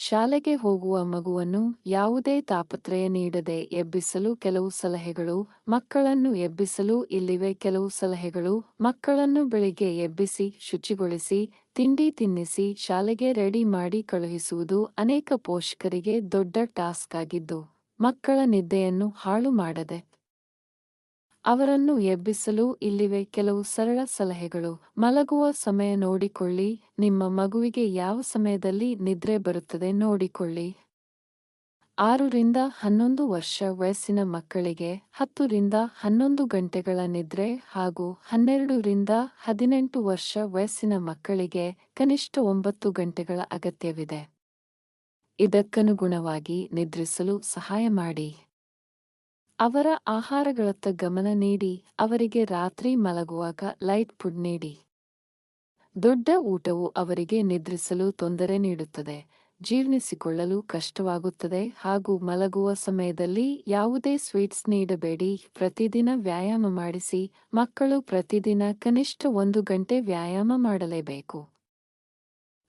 ಶಾಲೆಗೆ ಹೋಗುವ ಮಗುವನ್ನು ಯಾವುದೇ ತಾಪತ್ರಯ ನೀಡದೆ ಎಬ್ಬಿಸಲು ಕೆಲವು ಸಲಹೆಗಳು, ಮಕ್ಕಳನ್ನು ಎಬ್ಬಿಸಲು ಇಲ್ಲಿವೆ ಕೆಲವು ಸಲಹೆಗಳು, ಮಕ್ಕಳನ್ನು ಬೆಳಿಗ್ಗೆ ಎಬ್ಬಿಸಿ, ಶುಚಿಗೊಳಿಸಿ, ತಿಂಡಿ ತಿನ್ನಿಸಿ, ಶಾಲೆಗೆ ರೆಡಿ ಮಾಡಿ ಕಳುಹಿಸುವುದು ಅನೇಕ ಪೋಷಕರಿಗೆ ದೊಡ್ಡ ಟಾಸ್ಕ್ ಆಗಿದ್ದು, ಮಕ್ಕಳ ನಿದ್ದೆಯನ್ನು ಹಾಳು ಮಾಡದೆ ಅವರನ್ನು ಎಬ್ಬಿಸಲು ಇಲ್ಲಿವೆ ಕೆಲವು ಸರಳ ಸಲಹೆಗಳು. ಮಲಗುವ ಸಮಯ ನೋಡಿಕೊಳ್ಳಿ. ನಿಮ್ಮ ಮಗುವಿಗೆ ಯಾವ ಸಮಯದಲ್ಲಿ ನಿದ್ರೆ ಬರುತ್ತದೆ ನೋಡಿಕೊಳ್ಳಿ. ಆರರಿಂದ ಹನ್ನೊಂದು ವರ್ಷ ವಯಸ್ಸಿನ ಮಕ್ಕಳಿಗೆ ಹತ್ತರಿಂದ ಹನ್ನೊಂದು ಗಂಟೆಗಳ ನಿದ್ರೆ ಹಾಗೂ ಹನ್ನೆರಡರಿಂದ ಹದಿನೆಂಟು ವರ್ಷ ವಯಸ್ಸಿನ ಮಕ್ಕಳಿಗೆ ಕನಿಷ್ಠ ಒಂಬತ್ತು ಗಂಟೆಗಳ ಅಗತ್ಯವಿದೆ. ಇದಕ್ಕನುಗುಣವಾಗಿ ನಿದ್ರಿಸಲು ಸಹಾಯ ಮಾಡಿ. ಅವರ ಆಹಾರಗಳತ್ತ ಗಮನ ನೀಡಿ, ಅವರಿಗೆ ರಾತ್ರಿ ಮಲಗುವಾಗ ಲೈಟ್ ಫುಡ್ ನೀಡಿ. ದೊಡ್ಡ ಊಟವು ಅವರಿಗೆ ನಿದ್ರಿಸಲು ತೊಂದರೆ ನೀಡುತ್ತದೆ, ಜೀರ್ಣಿಸಿಕೊಳ್ಳಲು ಕಷ್ಟವಾಗುತ್ತದೆ ಹಾಗೂ ಮಲಗುವ ಸಮಯದಲ್ಲಿ ಯಾವುದೇ ಸ್ವೀಟ್ಸ್ ನೀಡಬೇಡಿ. ಪ್ರತಿದಿನ ವ್ಯಾಯಾಮ ಮಾಡಿಸಿ, ಮಕ್ಕಳು ಪ್ರತಿದಿನ ಕನಿಷ್ಠ ಒಂದು ಗಂಟೆ ವ್ಯಾಯಾಮ ಮಾಡಲೇಬೇಕು.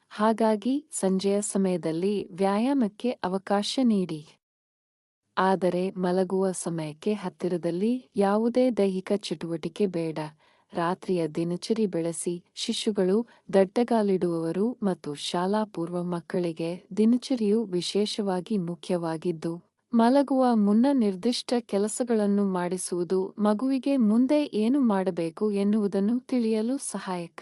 ಹಾಗಾಗಿ ಸಂಜೆಯ ಸಮಯದಲ್ಲಿ ವ್ಯಾಯಾಮಕ್ಕೆ ಅವಕಾಶ ನೀಡಿ. ಆದರೆ ಮಲಗುವ ಸಮಯಕ್ಕೆ ಹತ್ತಿರದಲ್ಲಿ ಯಾವುದೇ ದೈಹಿಕ ಚಟುವಟಿಕೆ ಬೇಡ. ರಾತ್ರಿಯ ದಿನಚರಿ ಬೆಳೆಸಿ ಶಿಶುಗಳು ದಡ್ಡಗಾಲಿಡುವವರು ಮತ್ತು ಶಾಲಾ ಪೂರ್ವ ಮಕ್ಕಳಿಗೆ ದಿನಚರಿಯು ವಿಶೇಷವಾಗಿ ಮುಖ್ಯವಾಗಿದ್ದು, ಮಲಗುವ ಮುನ್ನ ನಿರ್ದಿಷ್ಟ ಕೆಲಸಗಳನ್ನು ಮಾಡಿಸುವುದು ಮಗುವಿಗೆ ಮುಂದೆ ಏನು ಮಾಡಬೇಕು ಎನ್ನುವುದನ್ನು ತಿಳಿಯಲು ಸಹಾಯಕ.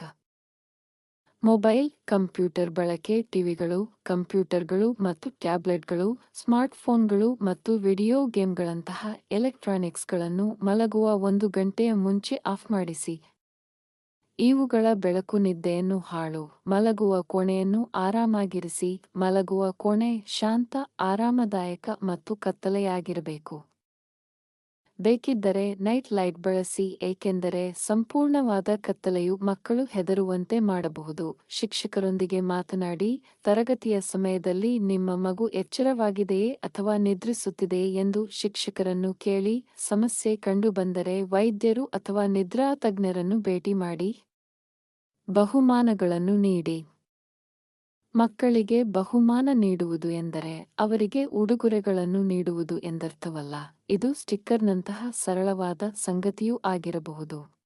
ಮೊಬೈಲ್, ಕಂಪ್ಯೂಟರ್ ಬಳಕೆ, ಟಿವಿಗಳು, ಕಂಪ್ಯೂಟರ್ಗಳು ಮತ್ತು ಟ್ಯಾಬ್ಲೆಟ್ಗಳು, ಸ್ಮಾರ್ಟ್ಫೋನ್ಗಳು ಮತ್ತು ವಿಡಿಯೋ ಗೇಮ್ಗಳಂತಹ ಎಲೆಕ್ಟ್ರಾನಿಕ್ಸ್ಗಳನ್ನು ಮಲಗುವ ಒಂದು ಗಂಟೆಯ ಮುಂಚೆ ಆಫ್ ಮಾಡಿಸಿ. ಇವುಗಳ ಬೆಳಕು ನಿದ್ದೆಯನ್ನು ಹಾಳು, ಮಲಗುವ ಕೋಣೆಯನ್ನು ಆರಾಮಾಗಿರಿಸಿ, ಮಲಗುವ ಕೋಣೆ ಶಾಂತ, ಆರಾಮದಾಯಕ ಮತ್ತು ಕತ್ತಲೆಯಾಗಿರಬೇಕು. ಬೇಕಿದ್ದರೆ ನೈಟ್ ಲೈಟ್ ಬಳಸಿ, ಏಕೆಂದರೆ ಸಂಪೂರ್ಣವಾದ ಕತ್ತಲೆಯು ಮಕ್ಕಳು ಹೆದರುವಂತೆ ಮಾಡಬಹುದು. ಶಿಕ್ಷಕರೊಂದಿಗೆ ಮಾತನಾಡಿ, ತರಗತಿಯ ಸಮಯದಲ್ಲಿ ನಿಮ್ಮ ಮಗು ಎಚ್ಚರವಾಗಿದೆಯೇ ಅಥವಾ ನಿದ್ರಿಸುತ್ತಿದೆಯೇ ಎಂದು ಶಿಕ್ಷಕರನ್ನು ಕೇಳಿ, ಸಮಸ್ಯೆ ಕಂಡುಬಂದರೆ ವೈದ್ಯರು ಅಥವಾ ನಿದ್ರಾ ತಜ್ಞರನ್ನು ಭೇಟಿ ಮಾಡಿ. ಬಹುಮಾನಗಳನ್ನು ನೀಡಿ. ಮಕ್ಕಳಿಗೆ ಬಹುಮಾನ ನೀಡುವುದು ಎಂದರೆ ಅವರಿಗೆ ಉಡುಗೊರೆಗಳನ್ನು ನೀಡುವುದು ಎಂದರ್ಥವಲ್ಲ. ಇದು ಸ್ಟಿಕ್ಕರ್ನಂತಹ ಸರಳವಾದ ಸಂಗತಿಯೂ ಆಗಿರಬಹುದು.